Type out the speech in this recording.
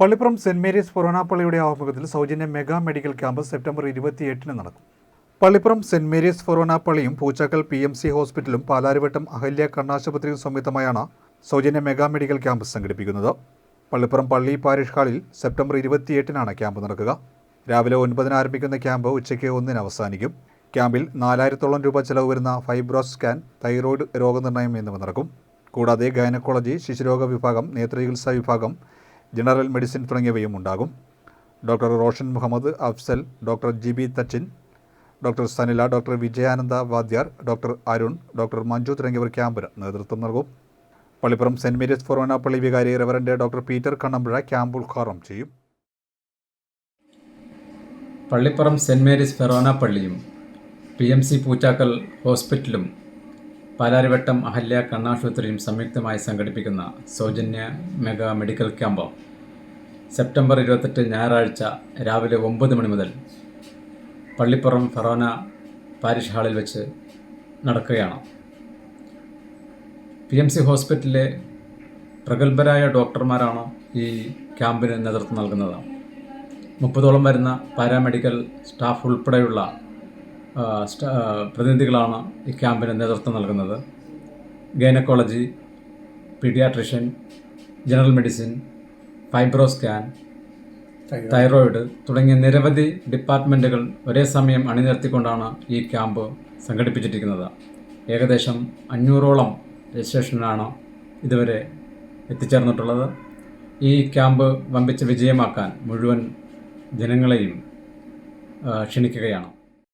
Pallippuram saint Mary's ഫൊറോനാപ്പള്ളിയുടെ ആഭിമുഖ്യത്തിൽ സൗജന്യ mega medical camp September ഇരുപത്തിയെട്ടിന് നടക്കും. പള്ളിപ്പുറം സെന്റ് മേരീസ് ഫൊറോനാപ്പള്ളിയും പൂച്ചാക്കൽ പി എം സി ഹോസ്പിറ്റലും പാലാരിവട്ടം അഹല്യ കണ്ണാശുപത്രിയും സംയുക്തമായാണ് സൗജന്യ മെഗാ മെഡിക്കൽ ക്യാമ്പ് സംഘടിപ്പിക്കുന്നത്. പള്ളിപ്പുറം പള്ളി പാരിഷ് ഹാളിൽ സെപ്റ്റംബർ ഇരുപത്തിയെട്ടിനാണ് ക്യാമ്പ് നടക്കുക. രാവിലെ ഒൻപതിന് ആരംഭിക്കുന്ന ക്യാമ്പ് ഉച്ചയ്ക്ക് ഒന്നിന് അവസാനിക്കും. ക്യാമ്പിൽ നാലായിരത്തോളം രൂപ ചെലവ് വരുന്ന ഫൈബ്രോസ് സ്കാൻ തൈറോയ്ഡ് രോഗനിർണയം എന്നിവ നടക്കും. കൂടാതെ ഗൈനക്കോളജി ശിശുരോഗ വിഭാഗം നേത്രചികിത്സാ വിഭാഗം ജനറൽ മെഡിസിൻ തുടങ്ങിയവയും ഉണ്ടാകും. Doctor Roshan Muhammad Afsal doctor G B Thachin doctor Sanila doctor Vijayananda Vadhyar doctor Arun doctor Manju തുടങ്ങിയവർ ക്യാമ്പിന് നേതൃത്വം നൽകും. പള്ളിപ്പുറം സെന്റ് മേരീസ് ഫൊറോനാപ്പള്ളി വികാരി reverend doctor Peter Kannampuzha camp ഉദ്ഘാടനം ചെയ്യും. പള്ളിപ്പുറം സെന്റ് മേരീസ് ഫെറോന പള്ളിയും പി എം സി പൂച്ചാക്കൽ ഹോസ്പിറ്റലും പാലാരിവട്ടം അഹല്യ കണ്ണാശുപത്രിയും സംയുക്തമായി സംഘടിപ്പിക്കുന്ന സൗജന്യ മെഗാ മെഡിക്കൽ ക്യാമ്പ് സെപ്റ്റംബർ ഇരുപത്തെട്ട് ഞായറാഴ്ച രാവിലെ ഒമ്പത് മണി മുതൽ പള്ളിപ്പുറം ഫറോന പാരിഷ് ഹാളിൽ വെച്ച് നടക്കുകയാണ്. പി എം സി ഹോസ്പിറ്റലിലെ പ്രഗത്ഭരായ ഡോക്ടർമാരാണ് ഈ ക്യാമ്പിന് നേതൃത്വം നൽകുന്നത്. മുപ്പതോളം വരുന്ന പാരാമെഡിക്കൽ സ്റ്റാഫ് ഉൾപ്പെടെയുള്ള പ്രതിനിധികളാണ് ഈ ക്യാമ്പിന് നേതൃത്വം നൽകുന്നത്. Gynaecology paediatrician general medicine fibro scan thyroid തുടങ്ങിയ നിരവധി ഡിപ്പാർട്ട്മെന്റുകൾ ഒരേ സമയം അണിനിരത്തിക്കൊണ്ടാണ് ഈ ക്യാമ്പ് സംഘടിപ്പിച്ചിരിക്കുന്നത്. ഏകദേശം അഞ്ഞൂറോളം രജിസ്ട്രേഷനാണ് ഇതുവരെ എത്തിച്ചേർന്നിട്ടുള്ളത്. ഈ ക്യാമ്പ് വമ്പിച്ച വിജയമാക്കാൻ മുഴുവൻ ജനങ്ങളെയും ക്ഷണിക്കുകയാണ്.